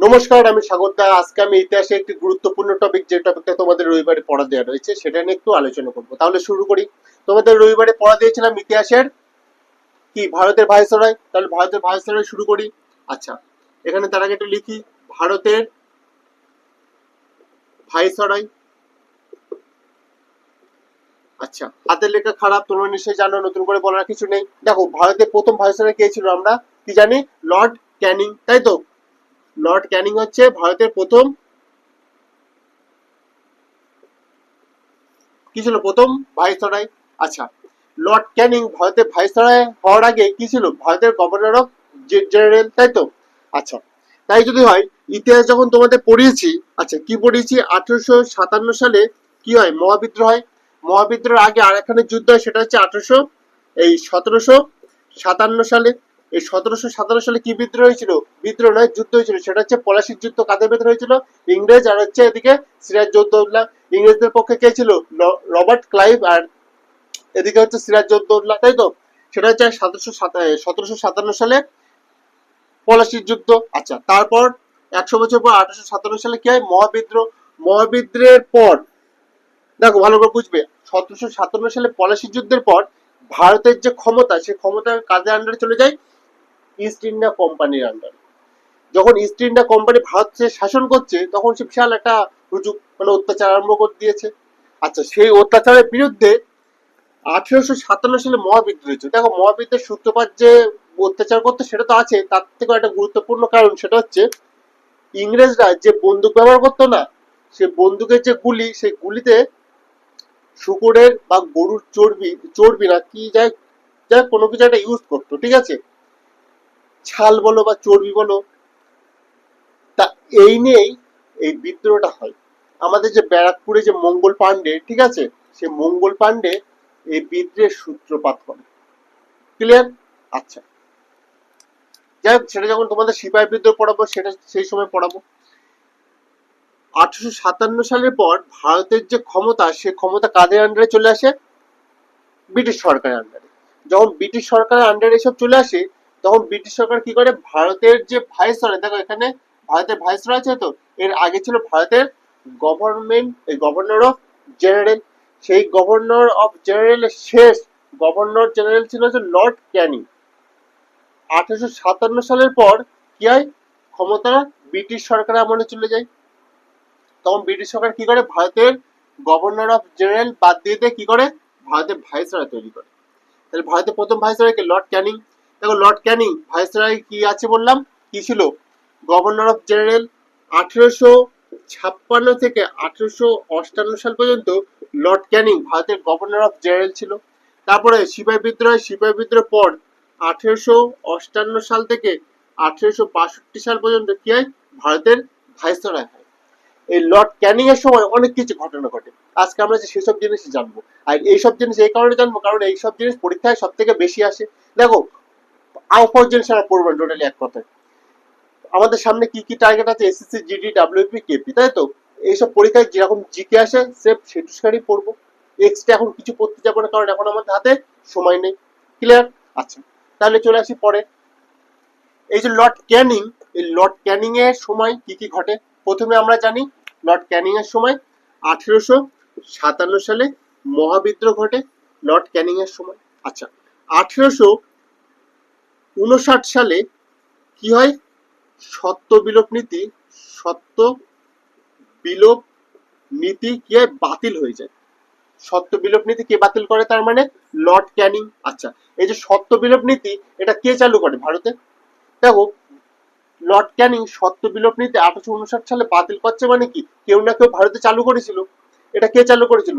নমস্কার, আমি স্বাগত। আজকে আমি ইতিহাসে একটি গুরুত্বপূর্ণ টপিক যে টপিকটা তোমাদের রবিবারে পড়া দেওয়া রয়েছে, সেটা নিয়ে একটু আলোচনা করব। তাহলে শুরু করি। তোমাদের রবিবারে পড়া দিয়েছিলাম ইতিহাসের কি? ভারতের ভাইসরয়। তাহলে ভারতের ভাইসরয় শুরু করি। আচ্ছা এখানে তার আগে একটু লিখি। ভারতের ভাইসরয়। আচ্ছা হাতের লেখা খারাপ, তোমরা নিশ্চয়ই জানো, নতুন করে বলার কিছু নেই। দেখো, ভারতের প্রথম ভাইসরয় কে ছিল আমরা? কি জানি? লর্ড ক্যানিং, তাই তো? লর্ড ক্যানিং হচ্ছে ভারতের প্রথম কি ছিল? প্রথম ভাইসরয়? আচ্ছা লর্ড ক্যানিং ভারতের ভাইসরয় হওয়ার আগে কি ছিল? ভারতের গভর্নর অফ জেনারেল, তাই তো? আচ্ছা তাই যদি হয়, ইতিহাস যখন তোমাদের পড়িয়েছি আচ্ছা কি পড়িয়েছি? আঠারোশো সাতান্ন সালে কি হয়? মহাবিদ্রোহ হয়। মহাবিদ্রোহের আগে আর একখানে যুদ্ধ হয়, সেটা হচ্ছে আঠারোশো, এই সতেরোশো সাতান্ন সালে। এই সতেরোশো সাতান্ন সালে কি বিদ্রোহ হয়েছিল? বিদ্রোহ নয়, যুদ্ধ হয়েছিল। সেটা হচ্ছে পলাশির যুদ্ধ কাদের ভেতরে হয়েছিল? ইংরেজ আর হচ্ছে এদিকে সিরাজউদ্দৌলা। ইংরেজদের পক্ষে কে ছিল? রবার্ট ক্লাইভ আর এদিকে হচ্ছে সিরাজউদ্দৌলা, তাই তো? সেটা হচ্ছে সতেরোশো সতেরোশো সাতান্ন সালে পলাশির যুদ্ধ। আচ্ছা তারপর একশো বছর পর আঠারোশো সাতান্ন সালে কি হয়? মহাবিদ্রোহ। মহাবিদ্রোহের পর, দেখো ভালো করে বুঝবে, সতেরোশো সাতান্ন সালে পলাশির যুদ্ধের পর ভারতের যে ক্ষমতা, সে ক্ষমতা কাদের আন্ডারে চলে যায়? ইস্ট ইন্ডিয়া কোম্পানির আন্ডারে যখন ইস্ট ইন্ডিয়া কোম্পানি ভারতে শাসন করছে, তখন সে বিশাল একটা হুজুক মানে অত্যাচার আরম্ভ করে দিয়েছে। আচ্ছা সেই অত্যাচারের বিরুদ্ধে আঠেরোশো সাতান্ন সালে মহাবিদ্রোহ হয়েছে দেখো, মহাবিদ্রোহের সূত্রপাত যে অত্যাচার করতো, সেটা তো আছে। তার থেকেও একটা গুরুত্বপূর্ণ কারণ সেটা হচ্ছে, ইংরেজরা যে বন্দুক ব্যবহার করতো না, সে বন্দুকের যে গুলি, সেই গুলিতে শুকুরের বা গরুর চর্বি চর্বি না, কি যায় যাই কোনো কিছু একটা ইউজ করতো, ঠিক আছে? ছাল বলো বা চর্বি বলো, তা এই নিয়েই এই বিদ্রোহটা হয়। আমাদের যে ব্যারাকপুরে যে মঙ্গল পাণ্ডে, ঠিক আছে? সে মঙ্গল পাণ্ডে এই বিদ্রোহের সূত্রপাত করে ক্লিয়ার আচ্ছা। যাই হোক, সেটা যখন তোমাদের সিপাহী বিদ্রোহ পড়াবো, সেটা সেই সময় পড়াবো। আঠারোশো সাতান্ন সালের পর ভারতের যে ক্ষমতা, সে ক্ষমতা কাদের আন্ডারে চলে আসে? ব্রিটিশ সরকারের আন্ডারে যখন ব্রিটিশ সরকারের আন্ডারে এসব চলে আসে তখন ব্রিটিশ সরকার কি করে? ভারতের যে ভাইসরয়, দেখো এখানে ভারতের ভাইসরয় আছে তো? এর আগে ছিল ভারতের গভর্নমেন্ট এই গভর্নর অফ জেনারেল সেই গভর্নর অফ জেনারেলের শেষ গভর্নর জেনারেল ছিল হচ্ছে লর্ড ক্যানিং আঠারোশো সাতান্ন সালের পর কি হয়? ক্ষমতা ব্রিটিশ সরকার আমলে চলে যায়। তখন ব্রিটিশ সরকার কি করে? ভারতের গভর্নর অফ জেনারেল বাদ দিয়ে দিয়ে কি করে? ভারতের ভাইসরয় তৈরি করে। তাহলে ভারতের প্রথম ভাইসরয় কে? লর্ড ক্যানিং দেখো, লর্ড ক্যানিং, ভাইসরয় কি আছে বললাম? কি ছিল? গভর্নর অফ জেনারেল, আঠেরোশো ছাপ্পান্ন থেকে আঠেরোশো অষ্টান্ন সাল পর্যন্ত লর্ড ক্যানিং ভারতের গভর্নর অফ জেনারেল ছিল। তারপরে সিপাহী বিদ্রোহ সিপাহী বিদ্রোহ পর আঠেরোশো অষ্টান্ন সাল থেকে আঠেরোশো বাষট্টি সাল পর্যন্ত কি হয়? ভারতের ভাইসরয় হয়। এই লর্ড ক্যানিং এর সময় অনেক কিছু ঘটনা ঘটে। আজকে আমরা সেসব জিনিস জানব, আর এইসব জিনিস এই কারণে জানব কারণ এইসব জিনিস পরীক্ষায় সব থেকে বেশি আসে। দেখো আউটফোর জিনিস আমরা পড়ব টোটালি এক কথায়। আমাদের সামনে কি কি টার্গেট আছে? এসএসসি জিডি ডাব্লিউপি কেপি তাই তো? এইসব পরীক্ষায় যেরকম জিকে আসে সে সেটুসকারই পড়ব। এক্সট্রা এখন কিছু পড়তে যাব না, কারণ এখন আমাদের হাতে সময় নেই। ক্লিয়ার আচ্ছা তাহলে চলে আসি পরে। এই যে লর্ড ক্যানিং এই লর্ড ক্যানিং এর সময় কি কি ঘটে? প্রথমে আমরা জানি লর্ড ক্যানিং এর সময় আঠেরোশো সাতান্ন সালে মহাবিদ্রোহ ঘটে লর্ড ক্যানিং এর সময়। আচ্ছা আঠেরোশো উনষাট সালে কি হয়? সত্য বিলোপ নীতি, সত্য বিলোপ নীতি কি হয়? বাতিল হয়ে যায়। সত্য বিলোপ নীতি কে বাতিল করে? তার মানে লর্ড ক্যানিং। আচ্ছা এই যে সত্য বিলোপ নীতি, এটা কে চালু করে? ভারতে। দেখো, লর্ড ক্যানিং সত্য বিলোপ নীতি আঠারোশো উনষাট সালে বাতিল করছে মানে কি? কেউ না কেউ ভারতে চালু করেছিল। এটা কে চালু করেছিল?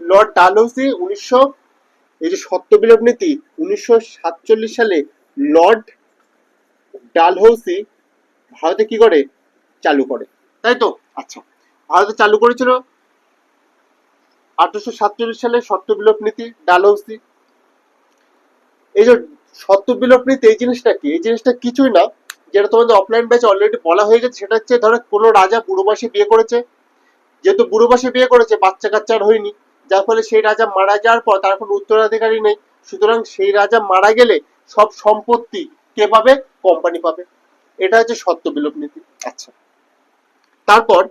লর্ড ডালহৌসি উনিশশো, এই যে সত্য বিলোপ নীতি উনিশশো সাতচল্লিশ সালে লর্ড ডালহৌসি ভারতে কি করে? চালু করে। তাই তো? আচ্ছা। ভারতে চালু করেছিল আঠারোশো সাতচল্লিশ সালে সত্য বিলোপ নীতি, ডালহৌসি। এই যে সত্য বিলোপ নীতি, এই জিনিসটা কি? এই জিনিসটা কিছুই না। যেটা তোমাদের অফলাইন ব্যাচে অলরেডি বলা হয়ে গেছে, সেটা হচ্ছে ধরো কোনো রাজা বুড়ো বিয়ে করেছে। যেহেতু বুড়ো বয়সে বিয়ে করেছে বাচ্চা কাচ্চা আর হয়নি। যার ফলে সেই রাজা মারা যাওয়ার পর তার কোনো উত্তরাধিকারী নেই। সুতরাং সেই রাজা মারা গেলে সব সম্পত্তি কে পাবে? কোম্পানি পাবে। এটা হচ্ছে সত্য বিলোপ নীতি। আচ্ছা। তারপর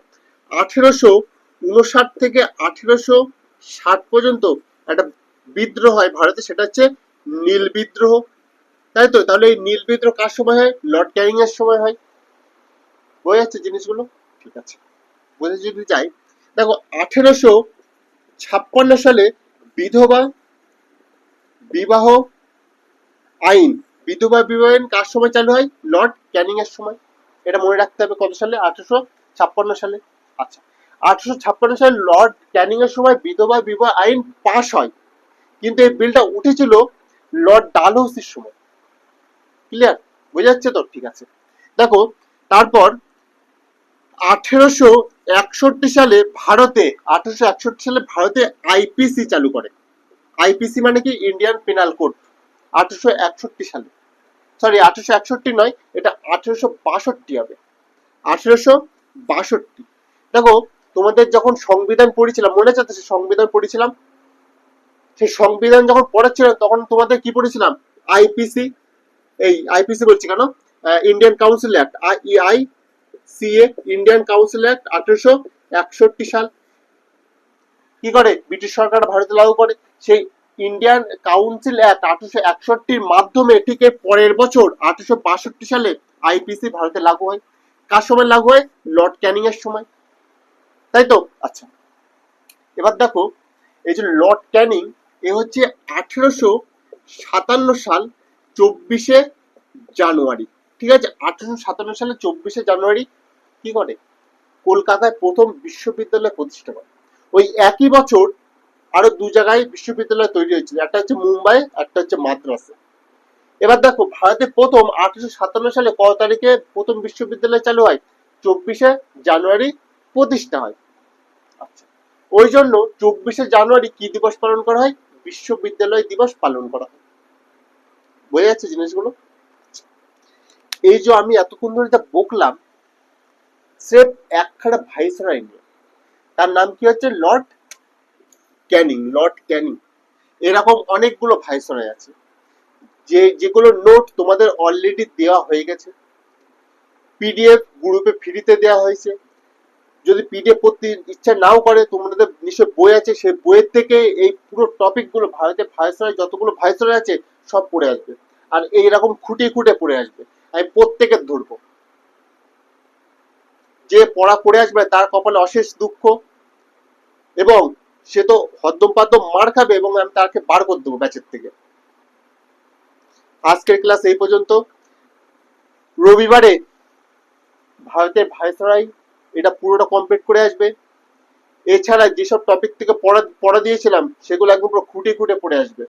আঠেরোশো উনষাট থেকে আঠেরোশো ষাট পর্যন্ত একটা বিদ্রোহ হয় ভারতে সেটা হচ্ছে নীল বিদ্রোহ। তাই তো? তাহলে এই নীল বিদ্রোহ কার সময় হয়? লর্ড ক্যানিং এর সময় হয়। বোঝা যাচ্ছে জিনিসগুলো? ঠিক আছে। বোঝা যদি যাই দেখো আঠেরোশো ছাপ্পান্ন সালে বিধবা বিবাহ আইন, বিধবা বিবাহ আইন কার সময় চালু হয়? লর্ড ক্যানিং এর সময়। এটা মনে রাখতে হবে কত সালে? আঠেরোশো ছাপ্পান্ন সালে। আচ্ছা আঠেরোশো ছাপ্পান্ন সালে লর্ড ক্যানিং এর সময় বিধবা বিবাহ আইন পাশ হয়। কিন্তু এই বিলটা উঠেছিল লর্ড ডালহৌসির সময়। ক্লিয়ার বোঝা যাচ্ছে তো? ঠিক আছে। দেখো, তারপর আঠেরোশো একষট্টি সালে ভারতে, আঠেরোশো একষট্টি সালে ভারতে আইপিসি চালু করে। আইপিসি মানে কি ইন্ডিয়ান পেনাল কোড আঠারোশো একষট্টি সালে। সরি আঠারোশো একষট্টি নয়, এটা আঠেরোশো বাষট্টি হবে। আঠেরোশো বাষট্টি। দেখো, তোমাদের যখন সংবিধান পড়েছিলাম, মনে আছে সে সংবিধান পড়েছিলাম? সেই সংবিধান যখন পড়াচ্ছিলাম, তখন তোমাদের কি পড়েছিলাম? আইপিসি, এই আইপিসি বলছি কেন? Indian council act I CA Indian council act আঠেরোশো একষট্টি সাল। কি করে? ব্রিটিশ সরকার ভারতে লাগু করে। সেই ইন্ডিয়ান কাউন্সিল অ্যাক্ট আঠারোশো একষট্টির মাধ্যমে ঠিক পরের বছর আঠারোশো বাষট্টি সালে আইপিসি ভারতে লাগু হয়। কার সময় লাগু হয়? লর্ড ক্যানিং এর সময়। তাই তো? আচ্ছা। এবার দেখো, এই যে লর্ড ক্যানিং এ হচ্ছে আঠেরোশো সাতান্ন সাল চব্বিশে জানুয়ারি। ঠিক আছে? আঠারোশো সাতান্ন সালে চব্বিশে জানুয়ারি কি করে? কলকাতায় প্রথম বিশ্ববিদ্যালয় প্রতিষ্ঠা করে। ওই একই বছর আরও দু জায়গায় বিশ্ববিদ্যালয় তৈরি হয়েছিল। একটা হচ্ছে মুম্বাই, একটা হচ্ছে মাদ্রাসে। এবার দেখো ভারতে প্রথম আঠারোশো সাতান্ন সালে কত তারিখে প্রথম বিশ্ববিদ্যালয় চালু হয়? চব্বিশে জানুয়ারি প্রতিষ্ঠা হয়। আচ্ছা ওই জন্য চব্বিশে জানুয়ারি কি দিবস পালন করা হয়? বিশ্ববিদ্যালয় দিবস পালন করা হয়। বোঝা যাচ্ছে জিনিসগুলো? এই যে আমি এতক্ষণ ধরে যা বকলাম, স্রেফ একখানা ভাইসরয় নিয়ে। তার নাম কি হচ্ছে? Lord Canning Lord Canning. এরকম অনেকগুলো ভাইসরয় আছে। যে, যেগুলো নোট তোমাদের অলরেডি দেওয়া হয়ে গেছে। পিডিএফ গ্রুপে ফ্রিতে দেওয়া হয়েছে। যদি পিডিএফ পড়তে ইচ্ছা নাও করে, তোমাদের নিশ্চয় বই আছে, সেই বইয়ের থেকে এই পুরো টপিকগুলো ভারতের ভাইসরয়, যতগুলো ভাইসরয় আছে, সব পড়ে আসবে। আর এইরকম খুঁটে খুঁটে পড়ে আসবে। আমি প্রত্যেকের ধরবো। যে পড়া পড়ে আসবে তার কপালে অশেষ দুঃখ। এবং সে তো হদ্দম পাদ্দম মার খাবে এবং আমি তাকে বার করে দেবো ব্যাচের থেকে। আজকের ক্লাস এই পর্যন্ত। রবিবারে ভারতের ভাইসরাই এটা পুরোটা কমপ্লিট করে আসবে। এছাড়া যেসব টপিক থেকে পড়া পড়া দিয়েছিলাম, সেগুলো একদম পুরো খুঁটে খুঁটে পড়ে আসবে।